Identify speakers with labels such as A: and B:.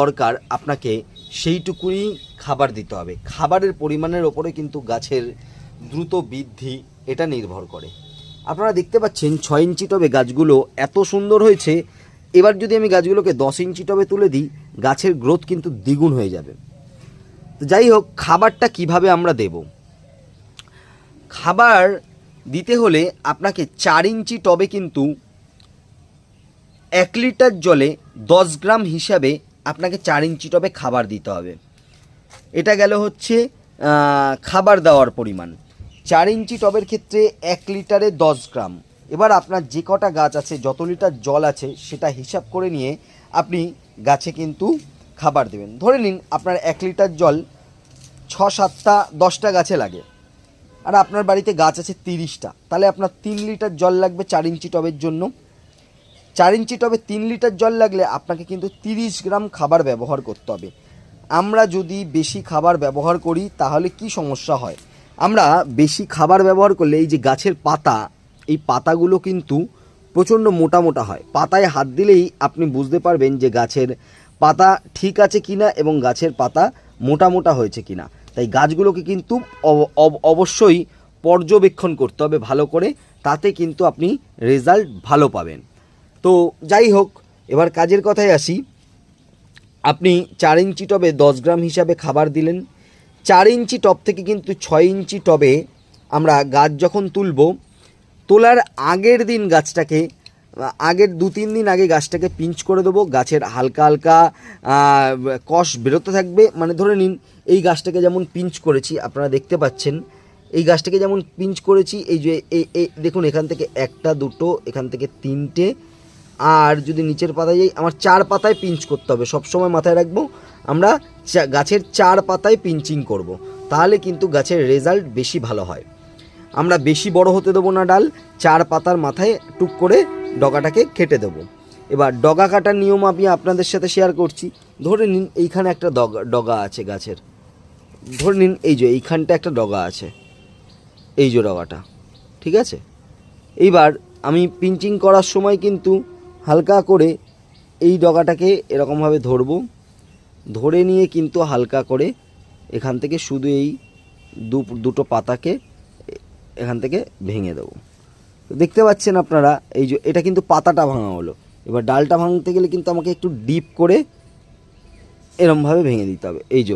A: দরকার আপনাকে সেইটুকুই খাবার দিতে হবে। খাবারের পরিমাণের ওপরে কিন্তু গাছের দ্রুত বৃদ্ধি এটা নির্ভর করে। আপনারা দেখতে পাচ্ছেন ছয় ইঞ্চি টবে গাছগুলো এত সুন্দর হয়েছে। এবার যদি আমি গাছগুলোকে দশ ইঞ্চি টবে তুলে দিই, গাছের গ্রোথ কিন্তু দ্বিগুণ হয়ে যাবে। তো যাই হোক, খাবারটা কীভাবে আমরা দেব? খাবার দিতে হলে আপনাকে চার ইঞ্চি টবে কিন্তু এক লিটার জলে দশ গ্রাম হিসাবে আপনাকে চার ইঞ্চি টবে খাবার দিতে হবে। এটা গেল হচ্ছে খাবার দেওয়ার পরিমাণ। চার ইঞ্চি টবের ক্ষেত্রে এক লিটারে দশ গ্রাম। এবার আপনার যে কটা গাছ আছে, যত লিটার জল আছে, সেটা হিসাব করে নিয়ে আপনি গাছে কিন্তু খাবার দেবেন। ধরে নিন আপনার এক লিটার জল ছ সাতটা, দশটা গাছে লাগে। আর আপনার বাড়িতে গাছ আছে তিরিশটা। তাহলে আপনার তিন লিটার জল লাগবে চার ইঞ্চি টবের জন্য। চার ইঞ্চি টবে তিন লিটার জল লাগলে আপনাকে কিন্তু তিরিশ গ্রাম খাবার ব্যবহার করতে হবে। আমরা যদি বেশি খাবার ব্যবহার করি, তাহলে কি সমস্যা হয়? আমরা বেশি খাবার ব্যবহার করলে এই যে গাছের পাতা, এই পাতাগুলো কিন্তু প্রচণ্ড মোটা মোটা হয়। পাতায় হাত দিলেই আপনি বুঝতে পারবেন যে গাছের পাতা ঠিক আছে কিনা এবং গাছের পাতা মোটা মোটা হয়েছে কিনা। তাই গাছগুলোকে কিন্তু অব- অব- অবশ্যই পর্যবেক্ষণ করতে হবে ভালো করে, তাতে কিন্তু আপনি রেজাল্ট ভালো পাবেন। তো যাই হোক, এবার কাজের কথায় আসি। আপনি চার ইঞ্চি টবে দশ গ্রাম হিসাবে খাবার দিলেন। চার ইঞ্চি টব থেকে কিন্তু ছয় ইঞ্চি টবে আমরা গাছ যখন তুলব, তোলার আগের দিন গাছটাকে, আগের দু তিন দিন আগে গাছটাকে পিঞ্চ করে দেবো। গাছের হালকা হালকা কষ বেরোতে থাকবে। মানে ধরে নিন, এই গাছটাকে যেমন পিঞ্চ করেছি, আপনারা দেখতে পাচ্ছেন। এই গাছটাকে যেমন পিঞ্চ করেছি, এই যে এই দেখুন এখান থেকে একটা, দুটো, এখান থেকে তিনটে আর যদি নিচের পাতায় যাই, আমার চার পাতায় পিঞ্চ করতে হবে। সবসময় মাথায় রাখব, আমরা গাছের চার পাতায় পিঞ্চিং করব। তাহলে কিন্তু গাছের রেজাল্ট বেশি ভালো হয়। আমরা বেশি বড় হতে দেবো না ডাল, চার পাতার মাথায় টুক করে ডগাটাকে কেটে দেবো। এবার ডগা কাটার নিয়ম আমি আপনাদের সাথে শেয়ার করছি। ধরে নিন এইখানে একটা ডগা ডগা আছে গাছের। ধরে নিন এই যে এইখানটা একটা ডগা আছে। এই যে ডগাটা, ঠিক আছে? এইবার আমি পিঞ্চিং করার সময় কিন্তু হালকা করে এই ডগাটাকে এরকমভাবে ধরবো। ধরে নিয়ে কিন্তু হালকা করে এখান থেকে শুধু এই দুটো পাতাকে এখান থেকে ভেঙে দেবো। দেখতে পাচ্ছেন আপনারা, এই যে এটা কিন্তু পাতাটা ভাঙা হলো। এবার ডালটা ভাঙতে গেলে কিন্তু আমাকে একটু ডিপ করে এরমভাবে ভেঙে দিতে হবে। এই যে